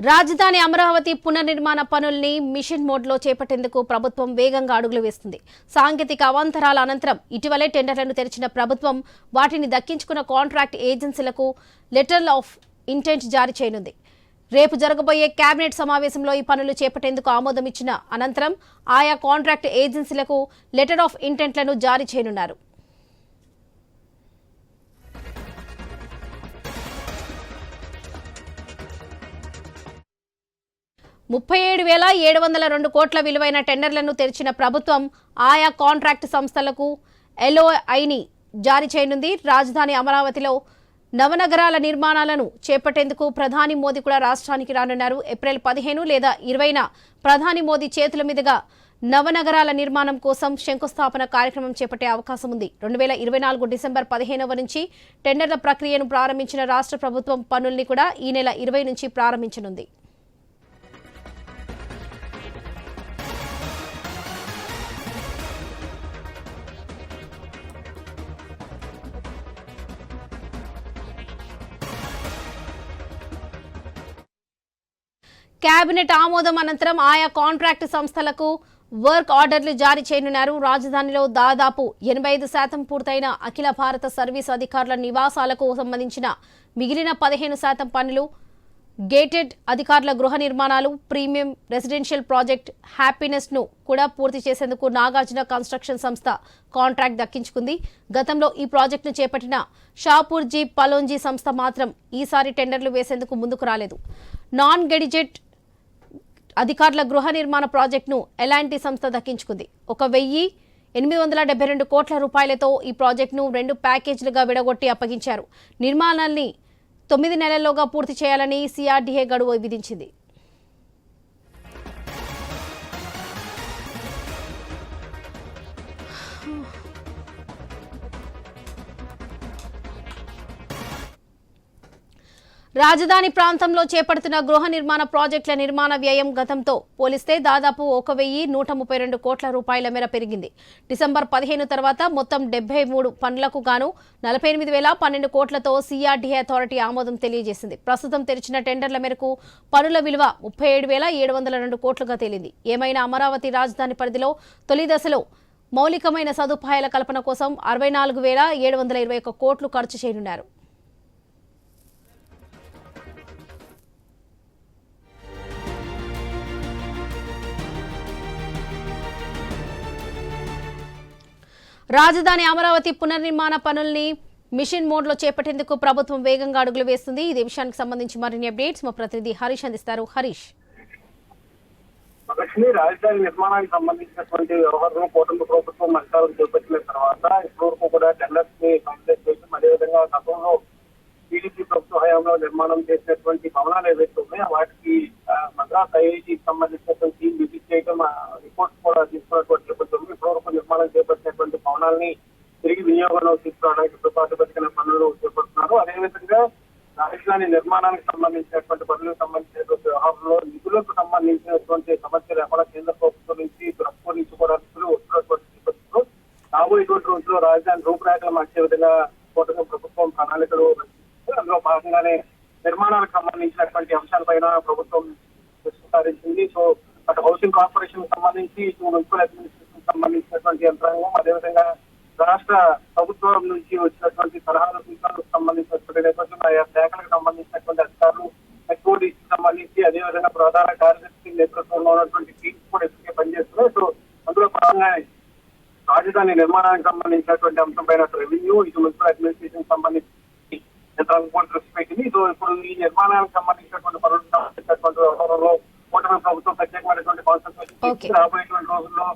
రాజధాని అమరావతి పునర్నిర్మాణ పనుల్ని మిషన్ మోడ్లో చేపట్టేందుకు ప్రభుత్వం వేగంగా అడుగులు వేస్తుంది. సాంకేతిక అవాంతరాల అనంతరం ఇటీవలే టెండర్లను తెరిచిన ప్రభుత్వం వాటిని దక్కించుకున్న కాంట్రాక్ట్ ఏజెన్సీలకు లెటర్ ఆఫ్ ఇంటెంట్ జారీ చేయనుంది. రేపు జరగబోయే కేబినెట్ సమావేశంలో ఈ పనులు చేపట్టేందుకు ఆమోదం ఇచ్చిన అనంతరం ఆయా కాంట్రాక్ట్ ఏజెన్సీలకు లెటర్ ఆఫ్ ఇంటెంట్లను జారీ చేయనున్నారు. ముప్పై ఏడు వేల ఏడు వందల రెండు కోట్ల విలువైన టెండర్లను తెరిచిన ప్రభుత్వం ఆయా కాంట్రాక్ట్ సంస్థలకు ఎల్ఓఐని జారీ చేయనుంది. రాజధాని అమరావతిలో నవనగరాల నిర్మాణాలను చేపట్టేందుకు ప్రధాని మోదీ కూడా రాష్ట్రానికి రానున్నారు. ఏప్రిల్ పదిహేను లేదా ఇరవైన ప్రధాని మోదీ చేతుల మీదుగా నవనగరాల నిర్మాణం కోసం శంకుస్థాపన కార్యక్రమం చేపట్టే అవకాశం ఉంది. రెండు వేల ఇరవై నాలుగు డిసెంబర్ పదిహేనవ నుంచి టెండర్ల ప్రక్రియను ప్రారంభించిన రాష్ట్ర ప్రభుత్వం పనుల్ని కూడా ఈ నెల ఇరవై నుంచి ప్రారంభించనుంది. కేబినెట్ ఆమోదం అనంతరం ఆయా కాంట్రాక్ట్ సంస్థలకు వర్క్ ఆర్డర్లు జారీ చేయనున్నారు. రాజధానిలో దాదాపు ఎనభై ఐదు శాతం పూర్తయిన అఖిల భారత సర్వీస్ అధికారుల నివాసాలకు సంబంధించిన మిగిలిన పదిహేను శాతం పనులు గేటెడ్ అధికారుల గృహ నిర్మాణాలు ప్రీమియం రెసిడెన్షియల్ ప్రాజెక్ట్ హ్యాపీనెస్ను కూడా పూర్తి చేసేందుకు నాగార్జున కన్స్ట్రక్షన్ సంస్థ కాంట్రాక్ట్ దక్కించుకుంది. గతంలో ఈ ప్రాజెక్టును చేపట్టిన షాపూర్జీ పలోంజీ సంస్థ మాత్రం ఈసారి టెండర్లు వేసేందుకు ముందుకు రాలేదు. నాన్ గెడిజెట్ అధికారుల గృహ నిర్మాణ ప్రాజెక్టును ఎలాంటి సంస్థ దక్కించుకుంది? ఒక వెయ్యి ఎనిమిది వందల డెబ్బై రెండు కోట్ల రూపాయలతో ఈ ప్రాజెక్టును రెండు ప్యాకేజీలుగా విడగొట్టి అప్పగించారు. నిర్మాణాన్ని తొమ్మిది నెలల్లోగా పూర్తి చేయాలని సిఆర్డీఏ గడువు విధించింది. రాజధాని ప్రాంతంలో చేపడుతున్న గృహ నిర్మాణ ప్రాజెక్టుల నిర్మాణ వ్యయం గతంతో పోలిస్తే దాదాపు ఒక వెయ్యి నూట ముప్పై రెండు కోట్ల రూపాయల మేర పెరిగింది. డిసెంబర్ పదిహేను తర్వాత మొత్తం డెబ్బై మూడు పనులకు గాను నలభై ఎనిమిది వేల పన్నెండు కోట్లతో సిఆర్డీఏ అథారిటీ ఆమోదం తెలియజేసింది. ప్రస్తుతం తెరిచిన టెండర్ల మేరకు పనుల విలువ ముప్పై ఏడు వేల ఏడు వందల రెండు కోట్లుగా తేలింది. ఏమైనా అమరావతి రాజధాని పరిధిలో తొలి దశలో మౌలికమైన సదుపాయాల కల్పన కోసం అరవై నాలుగు వేల ఏడు వందల ఇరవై ఒక కోట్లు ఖర్చు చేయనున్నారు. రాజధాని అమరావతి పునర్నిర్మాణ పనుల్ని మిషన్ మోడ్లో చేపట్టేందుకు ప్రభుత్వం వేగంగా అడుగులు వేస్తుంది. ఈ విషయానికి సంబంధించి మరిన్ని అప్డేట్స్ మా ప్రతినిధి హరీష్ అందిస్తారు. హరీష్. లక్ష్మి రాజధాని నిర్మాణానికి సంబంధించినటువంటి వ్యవహారం కూటమి ప్రభుత్వం అధికారం చేపట్టిన తర్వాత ఇప్పటివరకు కూడా టెండర్స్ని కంప్లీట్ చేసి అదేవిధంగా గతంలో టీడీపీ ప్రభుత్వ హయాంలో నిర్మాణం చేసినటువంటి భవనాలు ఏవైతే ఉన్నాయో వాటికి మద్రాస్ ఐఐటికి సంబంధించినటువంటి టీం విజిట్ చేయడం రిపోర్ట్స్ కూడా తీసుకున్నటువంటి నేపథ్యంలో ఇప్పటివరకు నిర్మాణం చేపట్టినటువంటి రుణాలని తిరిగి వినియోగంలో తీసుకురావడానికి ప్రాతిపదికన పనులు చేపడుతున్నారు. అదేవిధంగా రాజధాని నిర్మాణానికి సంబంధించినటువంటి పనులకు సంబంధించినటువంటి వ్యవహారంలో నిధులకు సంబంధించినటువంటి సమస్యలు ఎక్కడ కేంద్ర ప్రభుత్వం నుంచి ప్రతిపాదించుకోవడానికి వస్తున్నటువంటి నేపథ్యంలో రాబోయేటువంటి రోజుల్లో రాజధాని రూపురేఖలు మార్చే విధంగా కూటమి ప్రభుత్వం ప్రణాళికలు అందులో భాగంగానే నిర్మాణాలకు సంబంధించినటువంటి అంశాలపైన ప్రభుత్వం దృష్టి సారించింది. సో అటు హౌసింగ్ కార్పొరేషన్ సంబంధించి ఇటు మున్సిపల్ అడ్మినిస్ట్రేషన్ సంబంధించినటువంటి యంత్రాంగం అదేవిధంగా రాష్ట్ర ప్రభుత్వం నుంచి వచ్చినటువంటి సలహాలు సూచనలకు సంబంధించినటువంటి నేపథ్యంలో ఆయా శాఖలకు సంబంధించినటువంటి అధికారులు హెచ్ఓడికి సంబంధించి అదేవిధంగా ప్రధాన కార్యదర్శి నేతృత్వంలో ఉన్నటువంటి టీమ్స్ కూడా ఇప్పటికే పనిచేస్తున్నాయి. సో అందులో భాగంగా రాజధాని నిర్మాణానికి సంబంధించినటువంటి అంశం పైన రెవెన్యూ ఇటు మున్సిపల్ అడ్మినిస్ట్రేషన్ సంబంధించి యంత్రాంగం కూడా దృష్టి పెట్టింది. సో ఇప్పుడు ఈ నిర్మాణానికి సంబంధించినటువంటి పనులకు సంబంధించినటువంటి వ్యవహారంలో కూటమి ప్రభుత్వం ప్రత్యేకమైనటువంటి కాన్సన్ట్రేషన్ రాబోయేటువంటి రోజుల్లో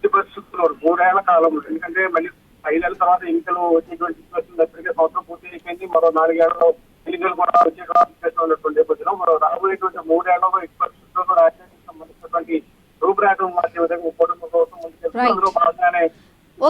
ఎట్టి పరిస్థితుల్లో మూడేళ్ళ కాలంలో ఎందుకంటే మళ్ళీ ఐదేళ్ళ తర్వాత ఎన్నికలు వచ్చేటువంటి సిచ్యువేషన్ ఇప్పటికే సంవత్సరం పూర్తి అయిపోయింది. మరో నాలుగేళ్ళలో ఎన్నికలు కూడా వచ్చే సిచ్యువేషన్ ఉన్నటువంటి నేపథ్యంలో మరో రాబోయేటువంటి మూడేళ్ళలో ఎట్టి పరిస్థితుల్లో రాజ్యానికి సంబంధించినటువంటి రూపురేఖలు మార్చే విధంగా కుటుంబ కోసం ముందుకెళ్తుంది Right. అందులో